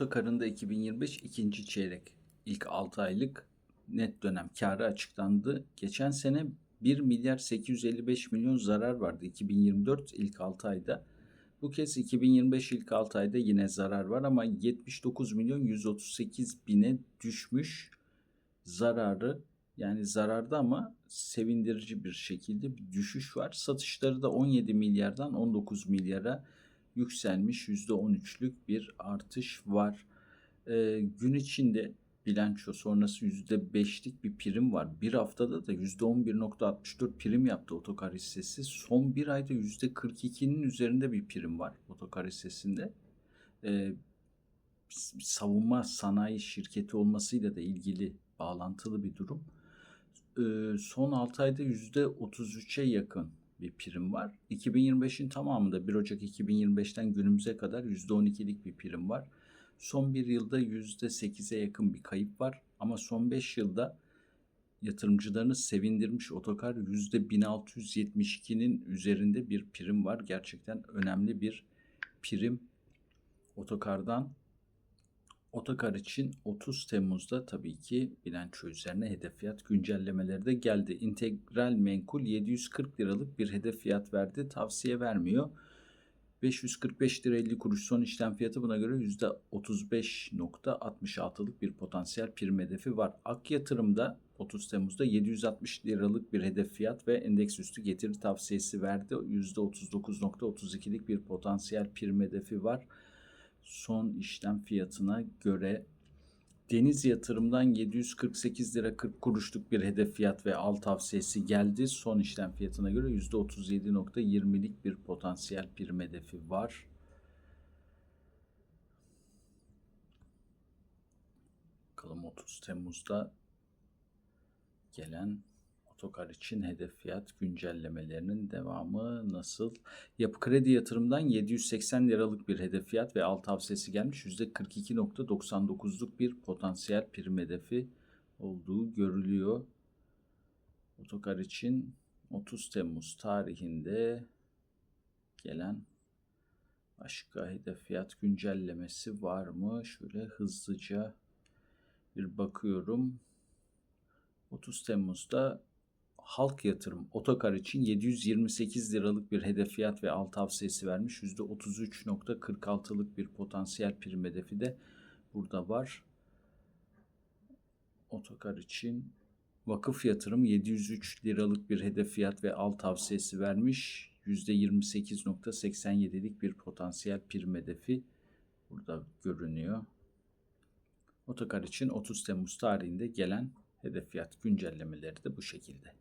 Otokar'ın da 2025 ikinci çeyrek ilk 6 aylık net dönem karı açıklandı. Geçen sene 1 milyar 855 milyon zarar vardı 2024 ilk 6 ayda. Bu kez 2025 ilk 6 ayda yine zarar var ama 79 milyon 138 bine düşmüş zararı yani zararda ama sevindirici bir şekilde bir düşüş var. Satışları da 17 milyardan 19 milyara yükselmiş %13'lük bir artış var. Ee, gün içinde bilanço sonrası %5'lik bir prim var. Bir haftada da %11.64 prim yaptı otokar hissesi. Son bir ayda %42'nin üzerinde bir prim var otokar hissesinde. Ee, savunma sanayi şirketi olmasıyla da ilgili bağlantılı bir durum. Ee, son 6 ayda %33'e yakın bir prim var. 2025'in tamamında 1 Ocak 2025'ten günümüze kadar %12'lik bir prim var. Son bir yılda %8'e yakın bir kayıp var. Ama son 5 yılda yatırımcılarını sevindirmiş otokar %1672'nin üzerinde bir prim var. Gerçekten önemli bir prim otokardan. Otokar için 30 Temmuz'da tabii ki bilanço üzerine hedef fiyat güncellemeleri de geldi. İntegral Menkul 740 liralık bir hedef fiyat verdi. Tavsiye vermiyor. 545 lira 50 kuruş son işlem fiyatı buna göre %35.66'lık bir potansiyel prim hedefi var. Ak yatırımda 30 Temmuz'da 760 liralık bir hedef fiyat ve endeks üstü getiri tavsiyesi verdi. %39.32'lik bir potansiyel prim hedefi var. Son işlem fiyatına göre Deniz Yatırım'dan 748 lira 40 kuruşluk bir hedef fiyat ve al tavsiyesi geldi. Son işlem fiyatına göre %37.20'lik bir potansiyel prim hedefi var. Bakalım 30 Temmuz'da gelen otokar için hedef fiyat güncellemelerinin devamı nasıl? Yapı Kredi Yatırım'dan 780 liralık bir hedef fiyat ve alt tavsiyesi gelmiş. %42.99'luk bir potansiyel prim hedefi olduğu görülüyor. Otokar için 30 Temmuz tarihinde gelen başka hedef fiyat güncellemesi var mı? Şöyle hızlıca bir bakıyorum. 30 Temmuz'da Halk Yatırım Otokar için 728 liralık bir hedef fiyat ve alt tavsiyesi vermiş. %33.46'lık bir potansiyel prim hedefi de burada var. Otokar için Vakıf Yatırım 703 liralık bir hedef fiyat ve alt tavsiyesi vermiş. %28.87'lik bir potansiyel prim hedefi burada görünüyor. Otokar için 30 Temmuz tarihinde gelen hedef fiyat güncellemeleri de bu şekilde.